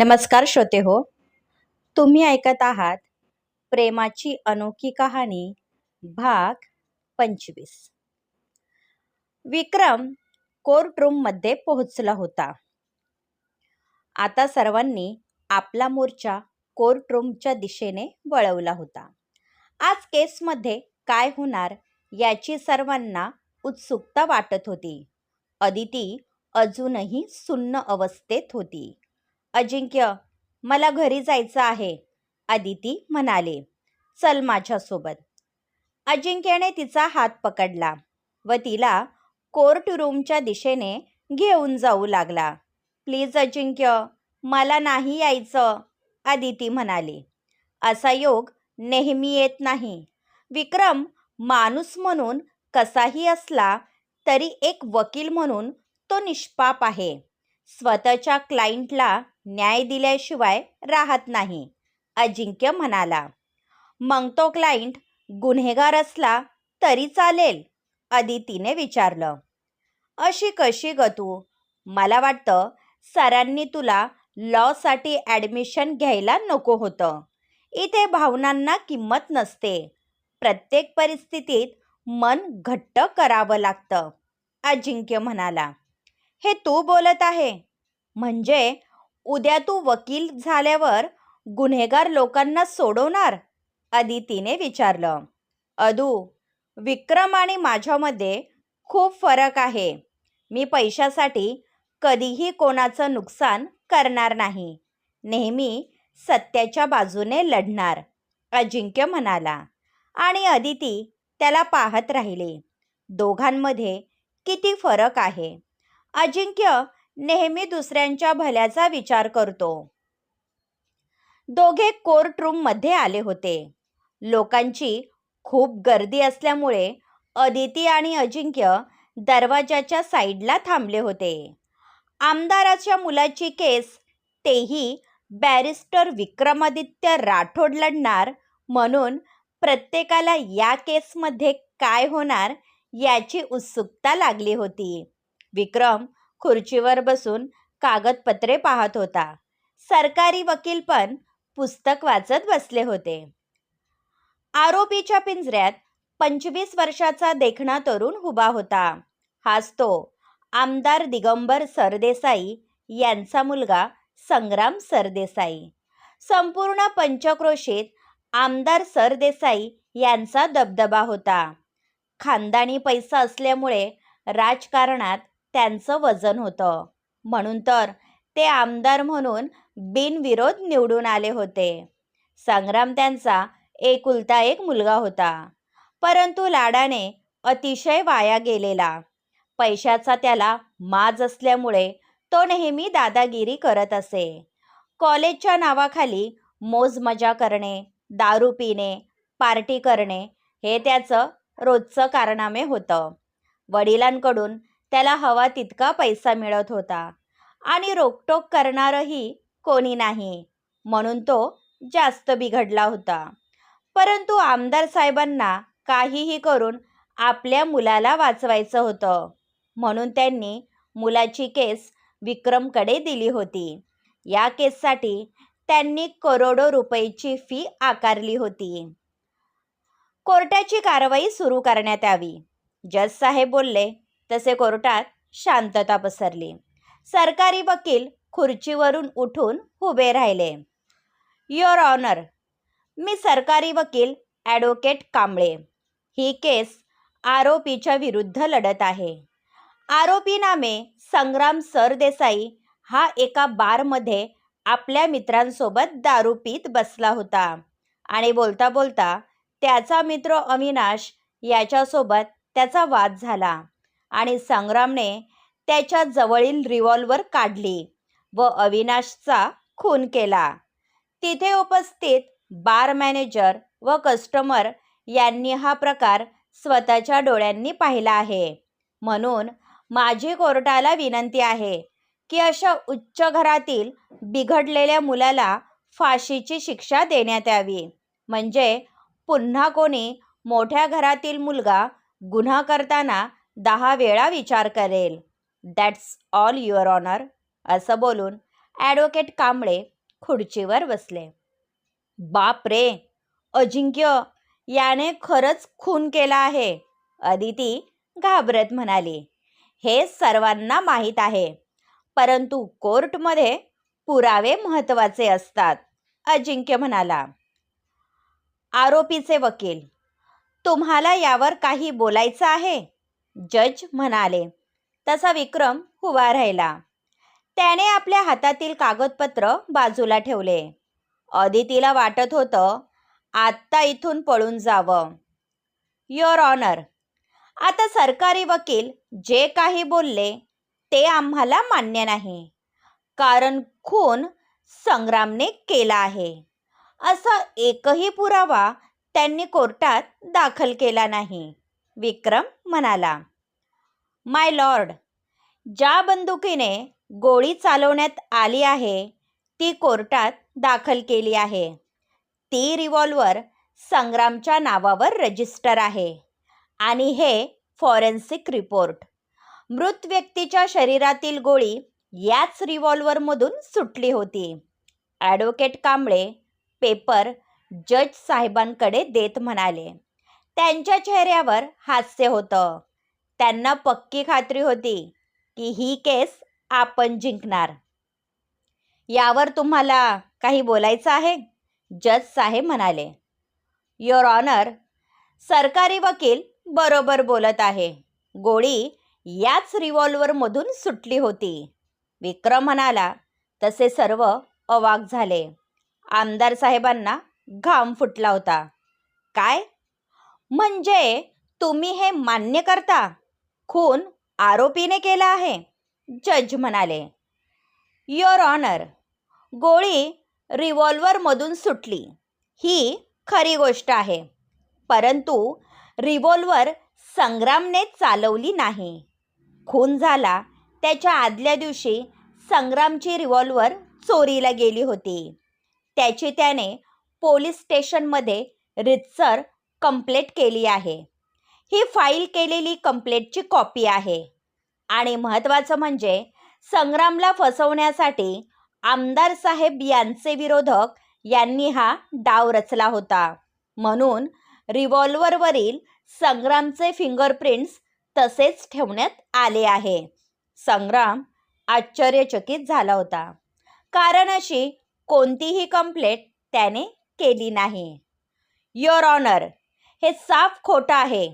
नमस्कार श्रोते हो तुम्ही ऐकत आहात प्रेमाची अनोखी कहाणी भाग पंचवीस. विक्रम कोर्टरूममध्ये पोहोचला होता. आता सर्वांनी आपला मोर्चा कोर्ट रूमच्या दिशेने वळवला होता. आज केसमध्ये काय होणार याची सर्वांना उत्सुकता वाटत होती. अदिती अजूनही सुन्न अवस्थेत होती. अजिंक्य मला घरी जायचं आहे अदिती म्हणाले. चल माझ्यासोबत. अजिंक्यने तिचा हात पकडला व तिला कोर्ट रूमच्या दिशेने घेऊन जाऊ लागला. प्लीज अजिंक्य मला नाही यायचं अदिती म्हणाली. असा योग नेहमी येत नाही. विक्रम माणूस म्हणून कसाही असला तरी एक वकील म्हणून तो निष्पाप आहे. स्वतःच्या क्लायंटला न्याय दिल्याशिवाय राहत नाही. अजिंक्य म्हणाला मग तो क्लायंट गुन्हेगार असला तरी चालेल अदितीने विचारलं. अशी कशी ग तू? मला वाटतं सरांनी तुला लॉसाठी ॲडमिशन घ्यायला नको होतं. इथे भावनांना किंमत नसते. प्रत्येक परिस्थितीत मन घट्ट करावं लागतं अजिंक्य म्हणाला. हे तू बोलत आहे. म्हणजे उद्या तू वकील झाल्यावर गुन्हेगार लोकांना सोडवणार? अदितीने विचारलं. अदू विक्रम आणि माझ्यामध्ये खूप फरक आहे. मी पैशासाठी कधीही कोणाचं नुकसान करणार नाही. नेहमी सत्याच्या बाजूने लढणार अजिंक्य म्हणाला. आणि अदिती त्याला पाहत राहिले. दोघांमध्ये किती फरक आहे? अजिंक्य नेहमी दुसऱ्यांच्या भल्याचा विचार करतो. दोघे कोर्ट रूममध्ये आले होते. लोकांची खूप गर्दी असल्यामुळे अदिती आणि अजिंक्य दरवाजाच्या साईडला थांबले होते. आमदाराच्या मुलाची केस तेही बॅरिस्टर विक्रमादित्य राठोड लढणार म्हणून प्रत्येकाला या केसमध्ये काय होणार याची उत्सुकता लागली होती. विक्रम खुर्चीवर बसून कागदपत्रे पाहत होता. सरकारी वकील पण पुस्तक वाचत बसले होते. आरोपीच्या पिंजऱ्यात पंचवीस वर्षाचा देखणा तरुण उभा होता. हाच तो आमदार दिगंबर सरदेसाई यांचा मुलगा संग्राम सरदेसाई. संपूर्ण पंचक्रोशीत आमदार सरदेसाई यांचा दबदबा होता. खानदानी पैसा असल्यामुळे राजकारणात त्यांचं वजन होतं. म्हणून तर ते आमदार म्हणून बिनविरोध निवडून आले होते. संग्राम त्यांचा एकुलता एक मुलगा होता. परंतु लाडाने अतिशय वाया गेलेला. पैशाचा त्याला माज असल्यामुळे तो नेहमी दादागिरी करत असे. कॉलेजच्या नावाखाली मोजमजा करणे दारू पिणे पार्टी करणे हे त्याचं रोजचं कारनामे होतं. वडिलांकडून त्याला हवा तितका पैसा मिळत होता. आणि रोकटोक करणारही कोणी नाही. म्हणून तो जास्त बिघडला होता. परंतु आमदार साहेबांना काहीही करून आपल्या मुलाला वाचवायचं होतं. म्हणून त्यांनी मुलाची केस विक्रमकडे दिली होती. या केससाठी त्यांनी करोडो रुपयाची फी आकारली होती. कोर्टाची कारवाई सुरू करण्यात यावी. जज साहेब बोलले तसे कोर्टात शांतता पसरली. सरकारी वकील खुर्चीवरून उठून उभे राहिले. युअर ऑनर मी सरकारी वकील ॲडव्होकेट कांबळे. ही केस आरोपीच्या विरुद्ध लढत आहे. आरोपी नामे संग्राम सरदेसाई हा एका बारमध्ये आपल्या मित्रांसोबत दारू पीत बसला होता आणि बोलता बोलता त्याचा मित्र अविनाश याच्यासोबत त्याचा वाद झाला. आणि संग्रामने त्याच्या जवळील रिव्हॉल्वर काढली व अविनाशचा खून केला. तिथे उपस्थित बार मॅनेजर व कस्टमर यांनी हा प्रकार स्वतःच्या डोळ्यांनी पाहिला आहे. म्हणून माझी कोर्टाला विनंती आहे की अशा उच्च घरातील बिघडलेल्या मुलाला फाशीची शिक्षा देण्यात यावी. म्हणजे पुन्हा कोणी मोठ्या घरातील मुलगा गुन्हा करताना दहा वेळा विचार करेल. दॅट्स ऑल युअर ऑनर असं बोलून ॲडव्होकेट कांबळे खुर्चीवर बसले. बाप रे! अजिंक्य! याने खरंच खून केला आहे. अदिती घाबरत म्हणाली. हे सर्वांना माहीत आहे. परंतु कोर्टमध्ये पुरावे महत्त्वाचे असतात. अजिंक्य म्हणाला. आरोपीचे वकील तुम्हाला यावर काही बोलायचं आहे? जज म्हणाले. तसा विक्रम उभा राहिला. त्याने आपल्या हातातील कागदपत्र बाजूला ठेवले. अदितीला वाटत होतं आत्ता इथून पळून जावं. युअर ऑनर आता सरकारी वकील जे काही बोलले ते आम्हाला मान्य नाही. कारण खून संग्रामने केला आहे. असा एकही पुरावा त्यांनी कोर्टात दाखल केला नाही. विक्रम म्हणाला. माय लॉर्ड ज्या बंदुकीने गोळी चालवण्यात आली आहे ती कोर्टात दाखल केली आहे. ती रिव्हॉल्वर संग्रामच्या नावावर रजिस्टर आहे. आणि हे फॉरेन्सिक रिपोर्ट मृत व्यक्तीच्या शरीरातील गोळी याच रिव्हॉल्वरमधून सुटली होती. ॲडव्होकेट कांबळे पेपर जज साहेबांकडे देत म्हणाले. त्यांच्या चेहऱ्यावर हास्य होतं. त्यांना पक्की खात्री होती की ही केस आपण जिंकणार. यावर तुम्हाला काही बोलायचं आहे? जज साहेब म्हणाले. युअर ऑनर सरकारी वकील बरोबर बोलत आहे. गोळी याच रिव्हॉल्वरमधून सुटली होती. विक्रम म्हणाला तसे सर्व अवाक झाले. आमदार साहेबांना घाम फुटला होता. काय? म्हणजे तुम्ही हे मान्य करता. खून आरोपीने केला आहे. जज म्हणाले युअर ऑनर गोळी रिव्हॉल्वरमधून सुटली. ही खरी गोष्ट आहे. परंतु रिव्हॉल्वर संग्रामने चालवली नाही. खून झाला. त्याच्या आदल्या दिवशी संग्रामची रिव्हॉल्वर चोरीला गेली होती. त्याची त्याने पोलीस स्टेशनमध्ये रितसर कंप्लेट केली आहे. ही फाईल केलेली कंप्लेटची कॉपी आहे. आणि महत्त्वाचं म्हणजे संग्रामला फसवण्यासाठी आमदार साहेब यांचे विरोधक यांनी हा डाव रचला होता. म्हणून रिव्हॉल्वरवरील संग्रामचे फिंगरप्रिंट्स तसेच ठेवण्यात आले आहे. संग्राम आश्चर्यचकित झाला होता. कारण अशी कोणतीही कंप्लेट त्याने केली नाही. युअर ऑनर हे साफ खोटं आहे.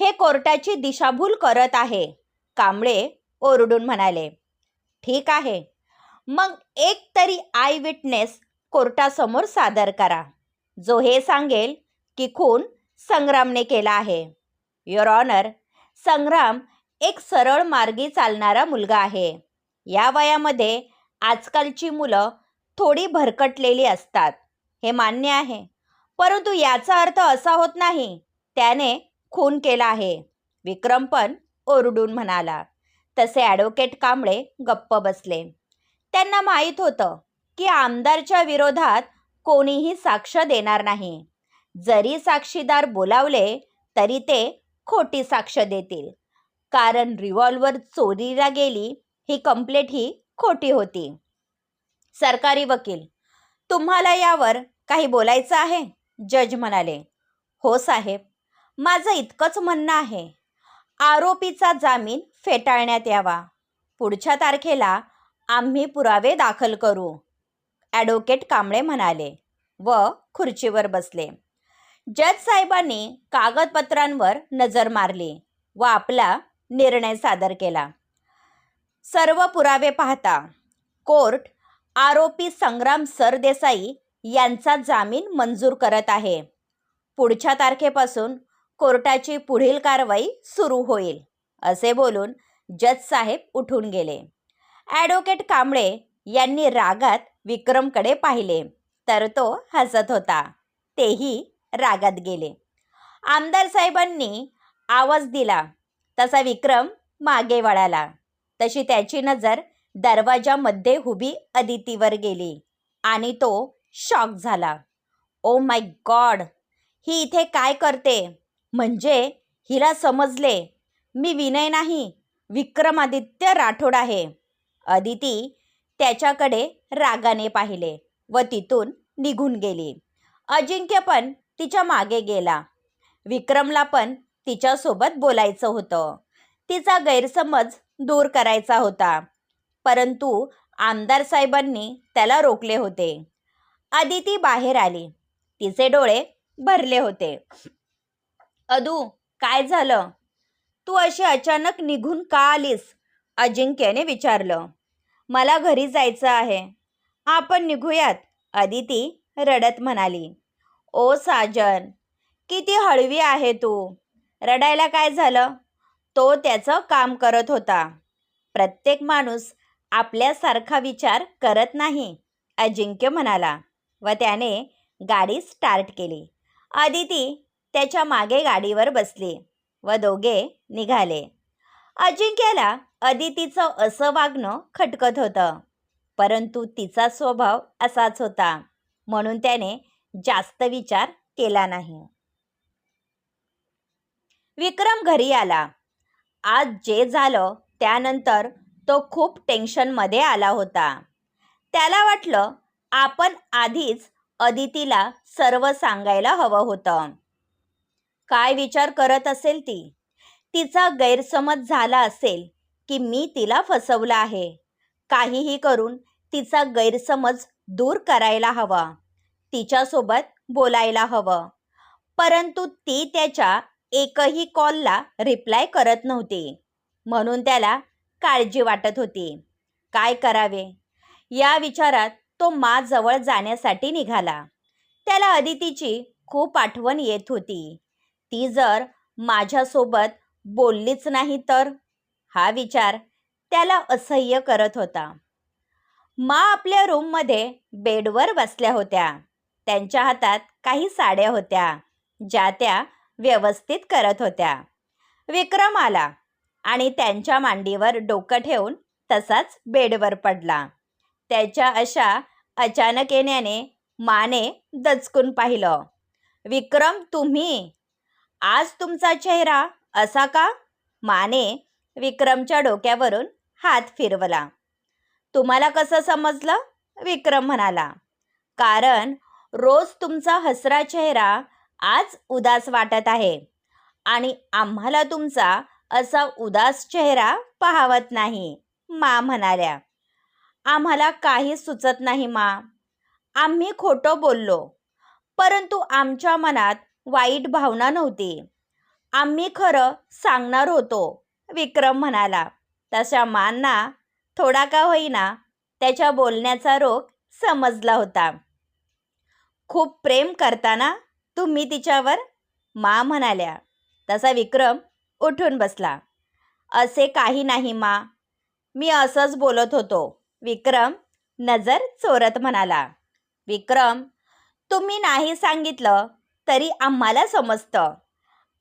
हे कोर्टाची दिशाभूल करत आहे. कांबळे ओरडून म्हणाले ठीक आहे. मग एक तरी आय विटनेस कोर्टासमोर सादर करा. जो हे सांगेल की खून संग्रामने केला आहे. युअर ऑनर संग्राम एक सरळ मार्गी चालणारा मुलगा आहे. या वयामध्ये आजकालची मुलं थोडी भरकटलेली असतात. हे मान्य आहे. परंतु याचा अर्थ असा होत नाही. त्याने खून केला आहे. विक्रम पण ओरडून म्हणाला. तसे ॲडव्होकेट कांबळे गप्प बसले. त्यांना माहीत होतं की आमदारच्या विरोधात कोणीही साक्ष देणार नाही. जरी साक्षीदार बोलावले तरी ते खोटी साक्ष देतील. कारण रिव्हॉल्वर चोरीला गेली ही कंप्लेंट ही खोटी होती. सरकारी वकील तुम्हाला यावर काही बोलायचं आहे? जज म्हणाले हो साहेब माझं इतकंच म्हणणं आहे. आरोपीचा जामीन फेटाळण्यात यावा. पुढच्या तारखेला आम्ही पुरावे दाखल करू. ॲडव्होकेट कांबळे म्हणाले व खुर्चीवर बसले. जज साहेबांनी कागदपत्रांवर नजर मारली व आपला निर्णय सादर केला. सर्व पुरावे पाहता कोर्ट आरोपी संग्राम सरदेसाई यांचा जामीन मंजूर करत आहे. पुढच्या तारखेपासून कोर्टाची पुढील कारवाई सुरू होईल असे बोलून जज साहेब उठून गेले. ॲडव्होकेट कांबळे यांनी रागात विक्रमकडे पाहिले तर तो हसत होता. तेही रागात गेले. आमदार साहेबांनी आवाज दिला तसा विक्रम मागे वळाला. तशी त्याची नजर दरवाजामध्ये उभी अदितीवर गेली आणि तो शॉक झाला. ओ माय गॉड ही इथे काय करते? म्हणजे हिला समजले मी विनय नाही विक्रमादित्य राठोड आहे. अदिती त्याच्याकडे रागाने पाहिले व तिथून निघून गेली. अजिंक्य पण तिच्यामागे गेला. विक्रमला पण तिच्यासोबत बोलायचं होतं. तिचा गैरसमज दूर करायचा होता. परंतु आमदार साहेबांनी त्याला रोखले होते. आदिती बाहेर आली. तिचे डोळे भरले होते. अदू काय झालं? तू अशी अचानक निघून का आलीस? अजिंक्यने विचारलं. मला घरी जायचं आहे. आपण निघूयात अदिती रडत म्हणाली. ओ साजन किती हळवी आहे तू. रडायला काय झालं? तो त्याचं काम करत होता. प्रत्येक माणूस आपल्यासारखा विचार करत नाही अजिंक्य म्हणाला. व त्याने गाडी स्टार्ट केली. आदिती त्याच्यामागे गाडीवर बसली व दोघे निघाले. अजिंक्यला अदितीचं असं वागणं खटकत होतं परंतु तिचा स्वभाव असाच होता म्हणून त्याने जास्त विचार केला नाही. विक्रम घरी आला. आज जे झालं त्यानंतर तो खूप टेन्शनमध्ये आला होता. त्याला वाटलं आपण आधीच अदितीला सर्व सांगायला हवं होतं. काय विचार करत असेल ती? तिचा गैरसमज झाला असेल की मी तिला फसवलं आहे. काहीही करून तिचा गैरसमज दूर करायला हवा तिच्यासोबत बोलायला हवं. परंतु ती त्याच्या एकही कॉलला रिप्लाय करत नव्हती. म्हणून त्याला काळजी वाटत होती. काय करावे या विचारात तो माजवळ जाण्यासाठी निघाला. त्याला अदितीची खूप आठवण येत होती. ती जर माझ्यासोबत बोललीच नाही तर? हा विचार त्याला असह्य करत होता. मा आपल्या रूममध्ये बेडवर बसल्या होत्या. त्यांच्या हातात काही साड्या होत्या ज्या त्या व्यवस्थित करत होत्या. विक्रम आला आणि त्यांच्या मांडीवर डोकं ठेवून तसाच बेडवर पडला. त्याच्या अशा अचानक येण्याने माने दचकून पाहिलं. विक्रम तुम्ही? आज तुमचा चेहरा असा का? माने विक्रमच्या डोक्यावरून हात फिरवला. तुम्हाला कसं समजलं? विक्रम म्हणाला. कारण रोज तुमचा हसरा चेहरा आज उदास वाटत आहे आणि आम्हाला तुमचा असा उदास चेहरा पाहावत नाही मा म्हणाल्या. आम्हाला काही सुचत नाही मा. आम्ही खोटं बोललो. परंतु आमच्या मनात वाईट भावना नव्हती. आम्ही खरं सांगणार होतो विक्रम म्हणाला. तशा मांना थोडा का होईना त्याच्या बोलण्याचा रोग समजला होता. खूप प्रेम करताना तुम्ही तिच्यावर मा म्हणाल्या. तसा विक्रम उठून बसला. असे काही नाही मा. मी असंच बोलत होतो. विक्रम नजर चोरत म्हणाला. विक्रम तुम्ही नाही सांगितलं तरी आम्हाला समजतं.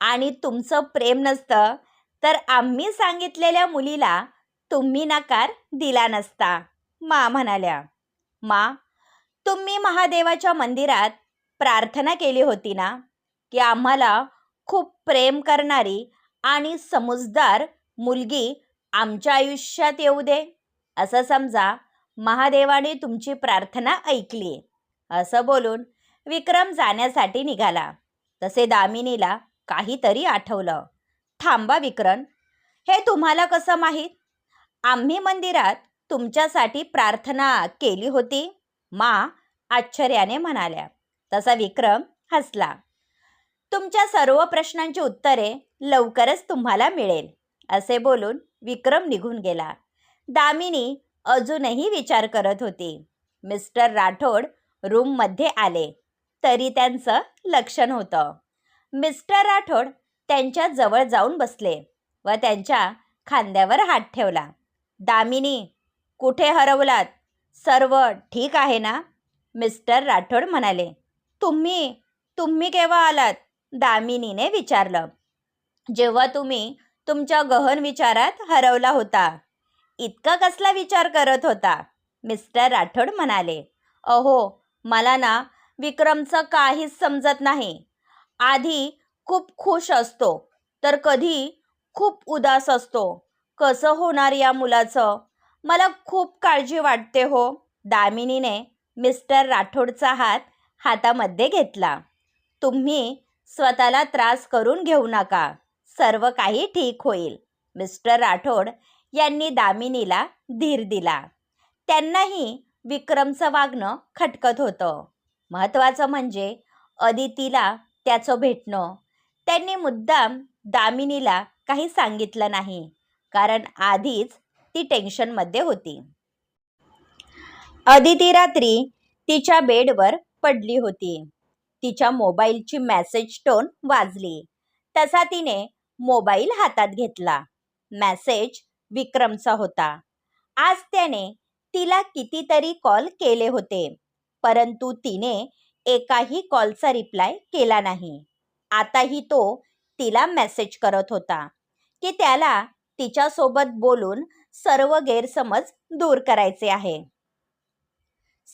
आणि तुमचं प्रेम नसतं तर आम्ही सांगितलेल्या मुलीला तुम्ही नकार दिला नसता मा म्हणाल्या. मा तुम्ही महादेवाच्या मंदिरात प्रार्थना केली होती ना की आम्हाला खूप प्रेम करणारी आणि समजदार मुलगी आमच्या आयुष्यात येऊ दे? असं समजा महादेवाने तुमची प्रार्थना ऐकली. असं बोलून विक्रम जाण्यासाठी निघाला. तसे दामिनीला काहीतरी आठवलं. थांबा विक्रम हे तुम्हाला कसं माहीत? आम्ही मंदिरात तुमच्यासाठी प्रार्थना केली होती मा आश्चर्याने म्हणाल्या. तसा विक्रम हसला. तुमच्या सर्व प्रश्नांची उत्तरे लवकरच तुम्हाला मिळेल असे बोलून विक्रम निघून गेला. दामिनी अजूनही विचार करत होती. मिस्टर राठोड रूममध्ये आले. तरी त्यांचं लक्ष नव्हतं मिस्टर राठोड त्यांच्या जवळ जाऊन बसले व त्यांच्या खांद्यावर हात ठेवला. दामिनी कुठे हरवलात? सर्व ठीक आहे ना? मिस्टर राठोड म्हणाले. तुम्ही तुम्ही केव्हा आलात? दामिनीने विचारलं. जेव्हा तुम्ही तुमच्या गहन विचारात हरवला होता. इतका कसला विचार करत होता? मिस्टर राठोड म्हणाले. अहो मला ना विक्रमचं काहीच समजत नाही. आधी खूप खुश असतो तर कधी खूप उदास असतो. कसं होणार या मुलाचं? मला खूप काळजी वाटते हो. दामिनीने मिस्टर राठोडचा हात हातामध्ये घेतला. तुम्ही स्वतःला त्रास करून घेऊ नका. सर्व काही ठीक होईल. मिस्टर राठोड यांनी दामिनीला धीर दिला. त्यांनाही विक्रमचं वागणं खटकत होतं. महत्त्वाचं म्हणजे अदितीला त्याचं भेटणं. त्यांनी मुद्दाम दामिनीला काही सांगितलं नाही कारण आधीच ती टेन्शनमध्ये होती. अदिती रात्री तिच्या बेडवर पडली होती. तिच्या मोबाईलची मेसेज टोन वाजली. तसा तिने मोबाईल हातात घेतला. मेसेज विक्रमचा होता. आज त्याने तिला कितीतरी कॉल केले होते परंतु तिने एकाही कॉलचा रिप्लाय केला नाही. आताही तो तिला मेसेज करत होता की त्याला तिच्यासोबत बोलून सर्व गैरसमज दूर करायचे आहे.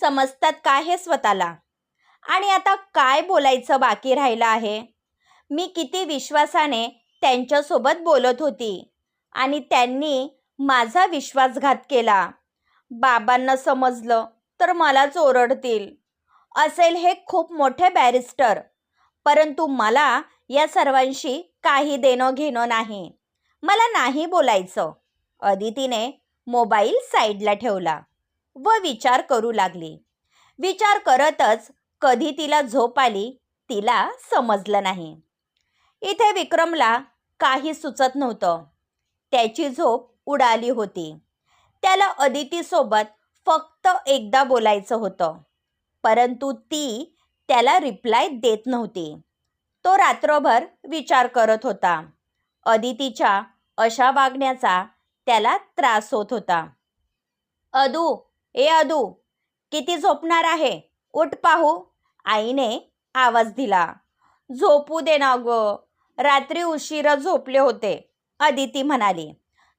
समजतात काय हे स्वतःला? आणि आता काय बोलायचं बाकी राहिलं आहे? मी किती विश्वासाने त्यांच्यासोबत बोलत होती आणि त्यांनी माझा विश्वासघात केला. बाबांना समजलं तर मलाच ओरडतील असेल हे खूप मोठे बॅरिस्टर परंतु मला या सर्वांशी काही देणं घेणं नाही. मला नाही बोलायचं. अदितीने मोबाईल साईडला ठेवला व विचार करू लागली. विचार करतच कधी तिला झोप आली तिला समजलं नाही. इथे विक्रमला काही सुचत नव्हतं. त्याची झोप उडाली होती. त्याला अदितीसोबत फक्त एकदा बोलायचं होतं. परंतु ती त्याला रिप्लाय देत नव्हती. तो रात्रभर विचार करत होता. अदितीच्या अशा वागण्याचा त्याला त्रास होत होता. अदू ए अदू किती झोपणार आहे? उठ पाहू. आईने आवाज दिला. झोपू दे ना ग. रात्री उशिरा झोपले होते. अदिती म्हणाली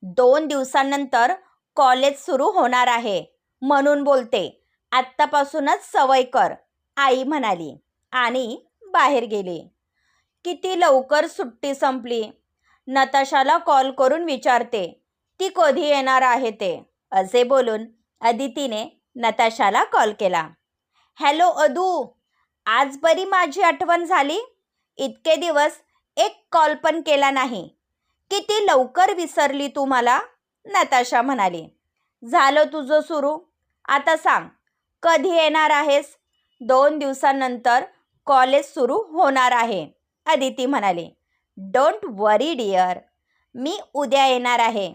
दोन दिवसांनंतर कॉलेज सुरू होणार आहे. म्हणून बोलते आत्तापासूनच सवय कर आई म्हणाली आणि बाहेर गेली. किती लवकर सुट्टी संपली. नताशाला कॉल करून विचारते ती कधी येणार आहे ते? असे बोलून अदितीने नताशाला कॉल केला. हॅलो अदू आज बरी माझी आठवण झाली? इतके दिवस एक कॉल पण केला नाही. किती लवकर विसरली तू मला? नताशा म्हणाली. झालं तुझं सुरू? आता सांग कधी येणार आहेस? दोन दिवसांनंतर कॉलेज सुरू होणार आहे अदिती म्हणाली. डोंट वरी डिअर मी उद्या येणार आहे.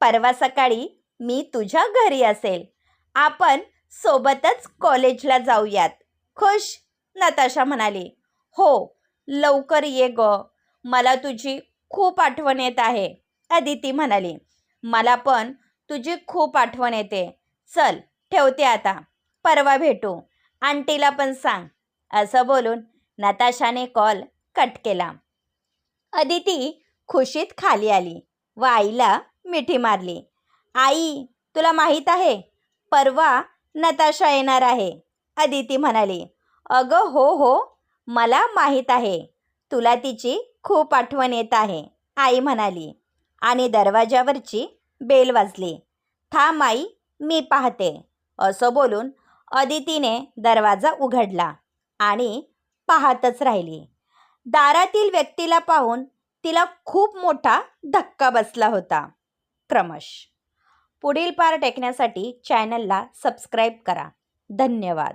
परवा सकाळी मी तुझ्या घरी असेल. आपण सोबतच कॉलेजला जाऊयात. खुश? नताशा म्हणाली. हो लवकर ये ग. मला तुझी खूप आठवण येत आहे. अदिती म्हणाली मला पण तुझी खूप आठवण येते. चल ठेवते आता. परवा भेटू. आंटीला पण सांग. असं बोलून नताशाने कॉल कट केला. अदिती खुशीत खाली आली व आईला मिठी मारली. आई तुला माहीत आहे परवा नताशा येणार आहे. अदिती म्हणाली अगं हो हो. मला माहीत आहे. तुला तिची खूप आठवण येत आहे. आई म्हणाली. आणि दरवाजावरची बेल वाजली. थांब आई मी पाहते. असं बोलून अदितीने दरवाजा उघडला आणि पाहतच राहिली. दारातील व्यक्तीला पाहून तिला खूप मोठा धक्का बसला होता. क्रमश. पुढील पार टेकण्यासाठी चॅनलला सबस्क्राईब करा. धन्यवाद.